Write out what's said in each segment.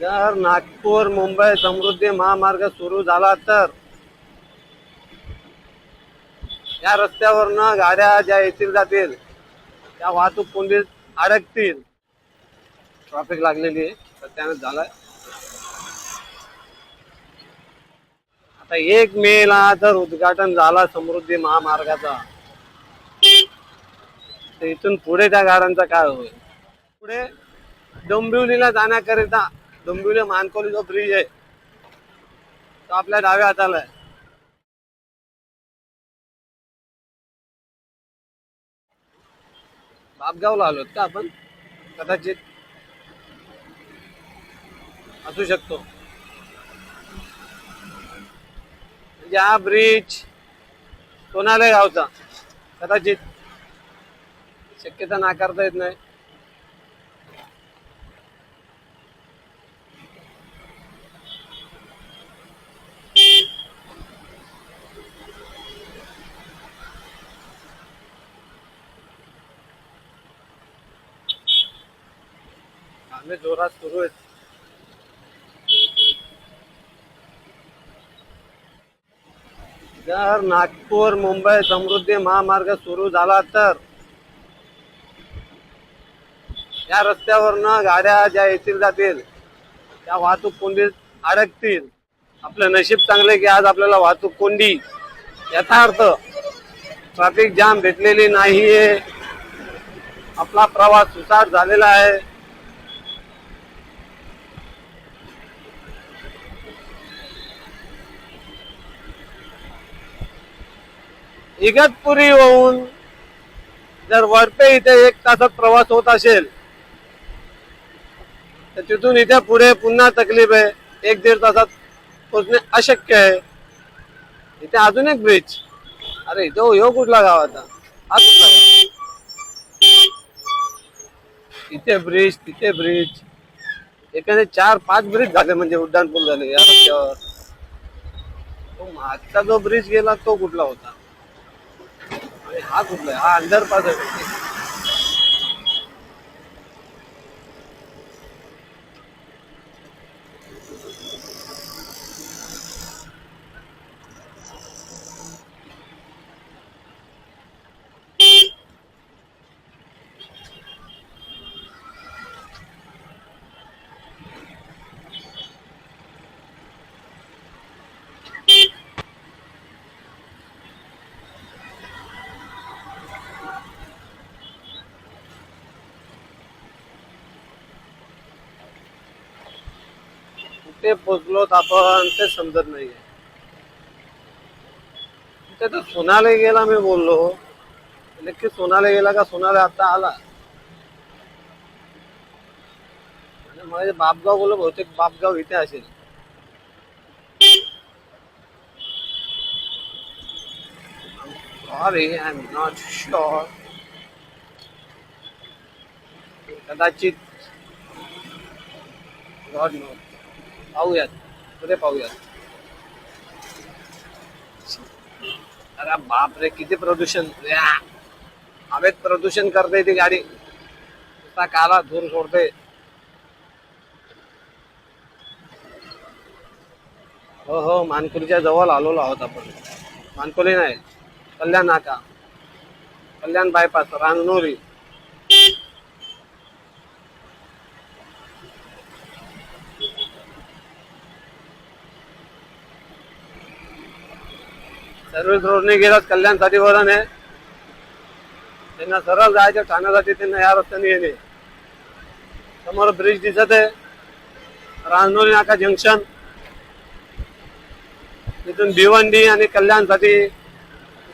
जर नागपूर मुंबई समृद्धी महामार्ग सुरू झाला तर या रस्त्यावरनं गाड्या ज्या येतील जातील त्या वाहतूक कोंडीत अडकतील. ट्रॅफिक लागलेली आहे सत्यानं झालाय. आता एक मे ला जर उद्घाटन झाला समृद्धी महामार्गाचा तर इथून पुढे त्या गाड्यांचा काय होईल? पुढे डोंबिवलीला जाण्याकरिता डोंबिवली मानकोली जो ब्रिज आहे. तो आपल्या डाव्या हाताला आहे. बापगावला आलोत का आपण? कदाचित असू शकतो. म्हणजे हा ब्रिज कोणाला गावचा कदाचित शक्यता नाकारता येत नाही. चांगले जोरात सुरू आहेत. जर नागपूर मुंबई समृद्धी महामार्ग सुरू झाला तर या रस्त्यावरनं गाड्या ज्या येतील जातील त्या वाहतूक कोंडीत अडकतील. आपलं नशीब चांगलं की आज आपल्याला वाहतूक कोंडी. याचा अर्थ ट्रॅफिक जाम भेटलेली नाहीये. आपला प्रवास सुसाट झालेला आहे. इगतपुरी होऊन जर वरपे इथे एक तासात प्रवास होत असेल तर तिथून इथे पुढे पुन्हा तकलीफ आहे. एक दीड तासात पोचणे अशक्य आहे. इथे अजून एक ब्रिज अरे तो ह्यो कुठला गाव आता? हा कुठला गाव? इथे ब्रिज तिथे ब्रिज एखादे चार पाच ब्रिज झाले म्हणजे उड्डाणपूल झाले. या रस्त्यावर तो मागचा जो ब्रिज गेला तो कुठला होता? हा कुठला आहे? हा अंडरपास आहे कुठे पोचलोत आपण ते समजत नाहीये. ते तर सोनाले गेला मी बोललो. नक्की सोनाले गेला का सोनाले आता आला. आणि माझे बापगाव बोललो बहुतेक बापगाव इथे असेल. Sorry I am not sure कदाचित. गॉड नो पाहूयात. पुढे पाहूयात. अरे बापरे किती प्रदूषण. या. हवेत प्रदूषण करते ती गाडी. आता काला धूर सोडते हो हो मानकुलीच्या जवळ आलेलो आहोत आपण. मानकुली नाही कल्याण नाका. कल्याण बायपास रांगनोरी सर्व्हिस रोडने गेलात कल्याणसाठी वरण आहे. त्यांना सरळ जायचं ठाण्यासाठी त्यांना या रस्त्याने येणे. समोर ब्रिज दिसत आहे. रांजोरी नाका जंक्शन तिथून भिवंडी आणि कल्याणसाठी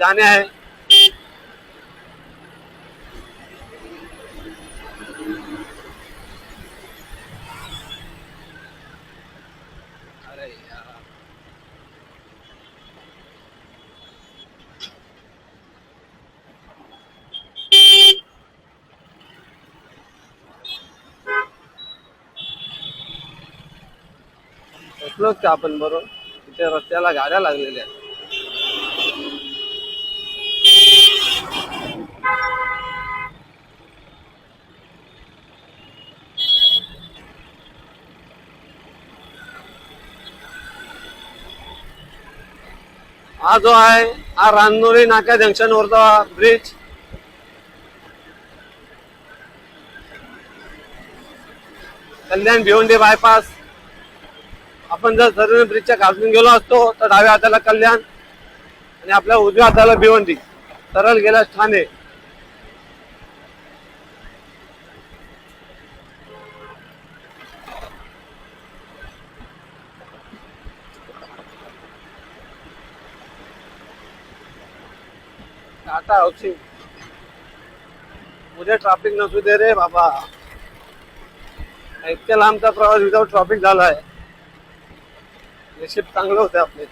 जाणे आहे. बसलो का आपण बरोबर. तिथे रस्त्याला गाड्या लागलेल्या आहेत. हा जो आहे हा रानोरी नाका जंक्शन वरचा ब्रिज कल्याण भिवंडी बायपास आपण जर सर्व ब्रिजच्या खालून गेलो असतो तर डाव्या हाताला कल्याण आणि आपल्या उजव्या हाताला भिवंडी. सरळ गेल्यास ठाणे. आता हाऊसिंग उद्या ट्रॅफिक नसू दे रे बाबा. इतक्या लांबचा प्रवास विदाउट ट्रॉफिक झालाय. नशीब चांगलं होते आपले.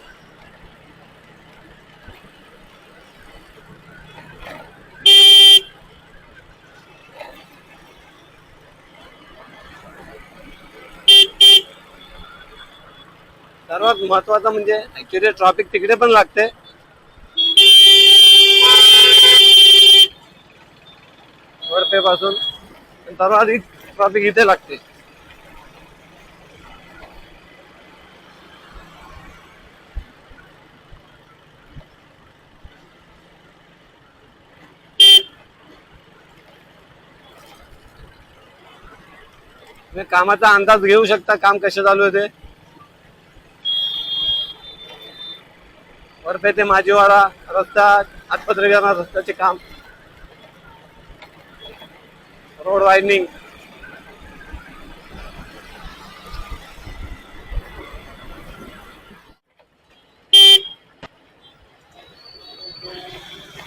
सर्वात महत्वाचं म्हणजे ऍक्च्युली ट्रॉफिक तिकडे पण लागते. वरपे पासून सर्वाधिक ट्रॉफिक इथे लागते. तुम्ही कामाचा अंदाज घेऊ शकता काम कसे चालू आहे ते. वरपे ते माझीवाडा रस्ता आजपत्रिका रस्त्याचे काम. रोड वायनिंग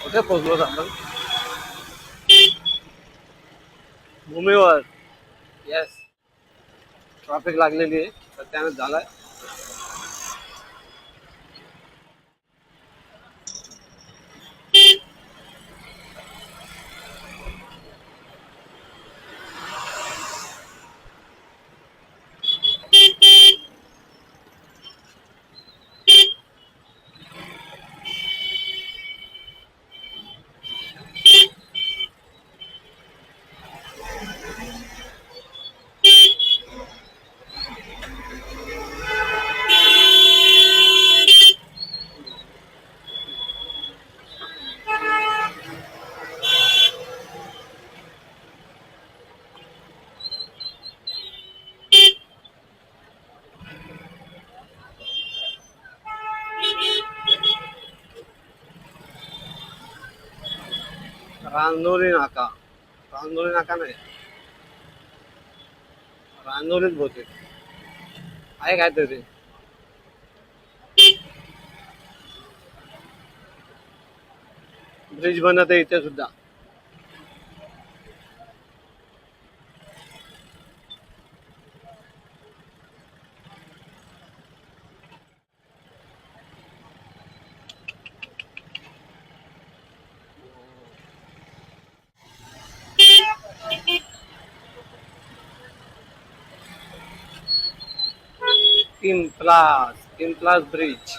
कुठे पोहोचलो आपण भूमीवर. येस ट्रॅफिक लागलेली आहे तर त्यावेळेस झालं. झालाय रांजोरी नाका. रांजोरी नाका नाही. रांजोरीच बहुतेक आहे काय तरी. ब्रिज बनत आहे इथे सुद्धा. तीन प्लास तीन प्लास ब्रिज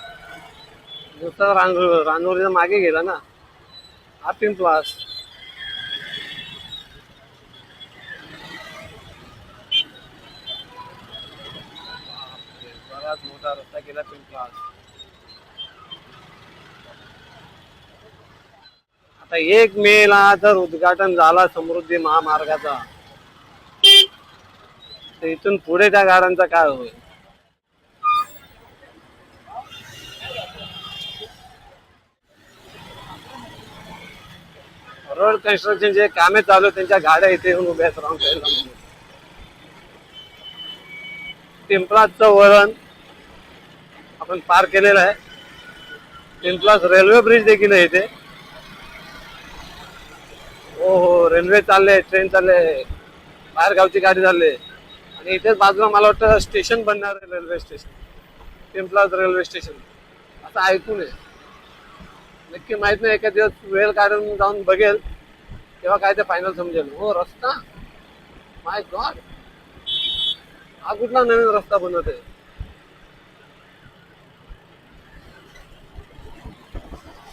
नुसता रांगो रांगोळीचा मागे गेला ना. हा तीन प्लास. बराच मोठा रस्ता गेला तीन प्लास. आता एक मे ला जर उद्घाटन झाला समृद्धी महामार्गाचा तर इथून पुढे त्या गाड्यांचा काय होईल? रोड कन्स्ट्रक्शन जे कामे चालू आहेत, त्यांच्या गाड्या इथे येऊन उभ्या आहेत पिंपलाचं साईडला पिंपळाचं वळण आपण पार केलेलं आहे. पिंपलास रेल्वे ब्रिज देखील आहे इथे. हो हो रेल्वे चालले ट्रेन चालले बाहेर गावची गाडी चालले. आणि इथेच बाजूला मला वाटतं स्टेशन बनणार आहे railway station Pimplas railway station असं ऐकून आहे नक्की माहीत नाही एका दिवस वेळ काढून जाऊन बघेल तेव्हा काय ते फायनल समजेल. हो रस्ता? माय गॉड हा कुठला नवीन रस्ता बनवत आहे?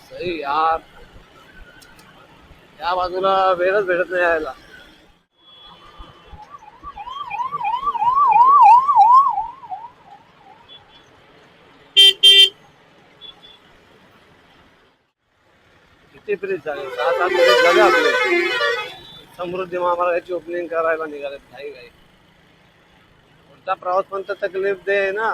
सही यार या बाजूला वेळच भेटत नाही यायला. किती ब्रिज झाले सात आठ ब्रिज झाले आपले. समृद्धी महामार्गाची ओपनिंग करायला निघाले घाई काही. पुढचा प्रवास पण तर तकलीफ दे ना.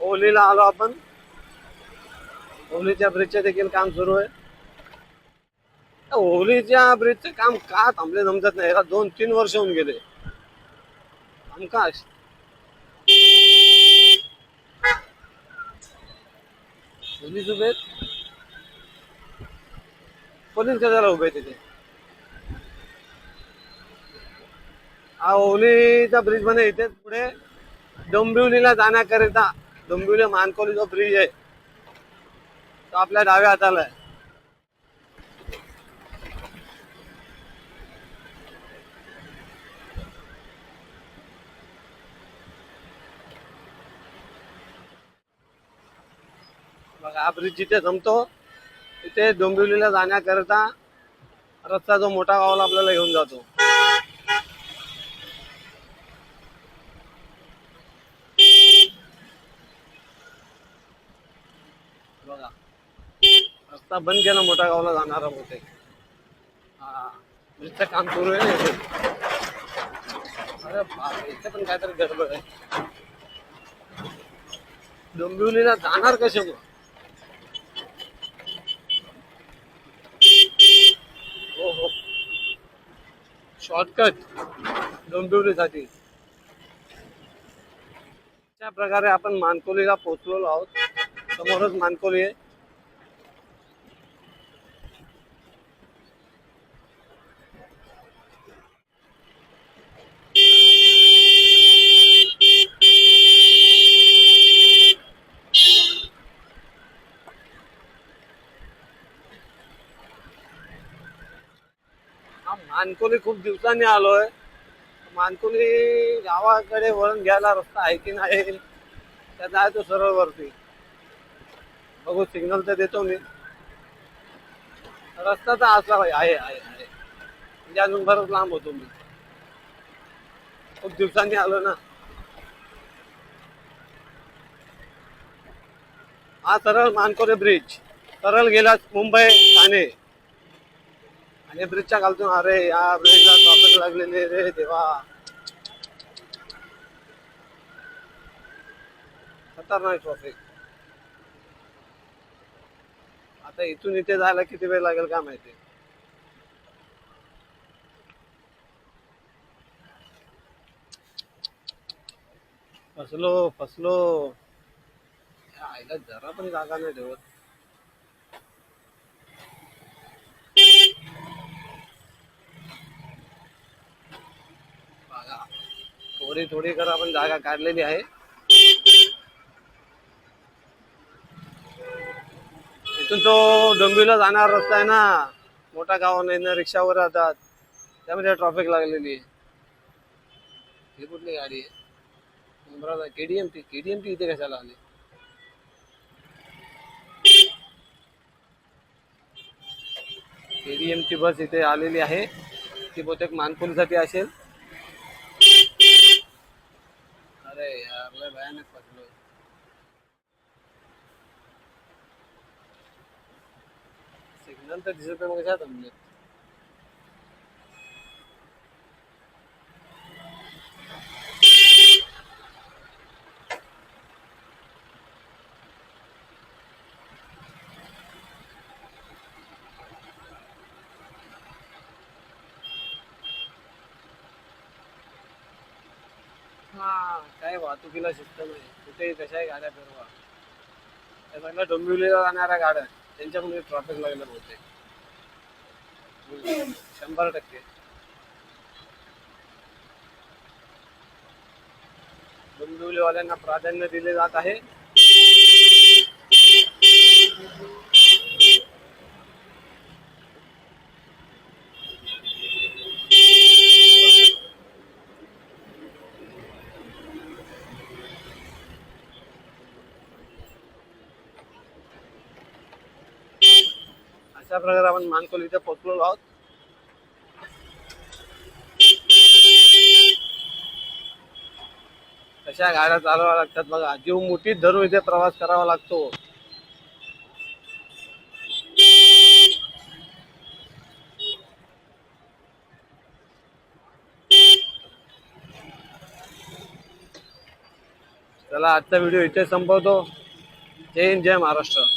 ओलीला आलो आपण. ओलीच्या ब्रिजचे देखील काम सुरू आहे. होलीच्या ब्रिजचं काम का थांबले समजत नाही. दोन तीन वर्ष होऊन गेले. हमकाश पोलीस उभे पोलीस कशाला उभे तिथे. हा ओलीचा ब्रिज म्हणे इथेच पुढे डोंबिवलीला जाण्याकरिता डोंबिवली मानकोली जो ब्रिज आहे तो आपल्या डाव्या हाताला आहे बघा हा ब्रिज जिथे जमतो तिथे डोंबिवलीला जाण्याकरिता रस्ता जो मोठा गावाला आपल्याला घेऊन जातो. बघा रस्ता बंद केला मोठा गावाला जाणारा होते हा ब्रिजचं काम सुरू आहे ना अरे इथे पण काहीतरी गडबड आहे. डोंबिवलीला जाणार कसे मग हो हो शॉर्टकट डोंबिवलीसाठी. अशा प्रकारे आपण मानकोलीला पोचलेलो आहोत. समोरच मानकोली आहे. हा मानकोली खूप दिवसांनी आलोय. मानकोली गावाकडे वळण घ्यायला रस्ता आहे की नाही त्यात आहे तो सरळ वरती बघू सिग्नल तर देतो मी. रस्ता तर असला आहे आहे आहे म्हणजे अजून बरंच लांब होतो मी. खूप दिवसांनी आलो ना. हा सरळ मानकोली ब्रिज सरळ गेलाच मुंबई ठाणे आणि ब्रिजच्या खालतून अरे या ब्रिजला ट्रॉफिक लागलेले रे देवा. खतरनाक ट्रॉफिक आता इथून इथे जायला किती वेळ लागेल का माहिती? फसलो फसलो. या आईला जरा पण जागा नाही ठेवत बघा थोडी थोडी कर आपण जागा काढलेली आहे. इथून तो डोंबिवलीला जाणार रस्ता आहे ना. मोठा गावाने ना रिक्षावर जातात त्यामध्ये ट्रॉफिक लागलेली आहे. ही कुठली गाडी आहे? उमराला केडीएम टी केडीएम टी इथे कशाला आली? केडीएम ची बस इथे आलेली आहे. ती बहुतेक मानपूरसाठी असेल. अरे यार लय भयानक फसलो सिग्नल तर दिसत नाही मग कशा थांबले काय वाहतुकीला शिस्त नाही कुठेही कशाही गाड्या फिरवा. त्या सगळ्या डोंबिवलीला जाणाऱ्या गाड्या त्यांच्यामुळे ट्रॉफिक लागलं होते. शंभर टक्के. डोंबिवलीवाल्यांना प्राधान्य दिले जात आहे. अशा प्रकारे आपण इथे पोचलो आहोत. कशा गाड्या चालवाव्या लागतात बघा. जीव मुठीत धरून इथे प्रवास करावा लागतो. चला आजचा व्हिडिओ इथे संपवतो. जय हिंद जय महाराष्ट्र.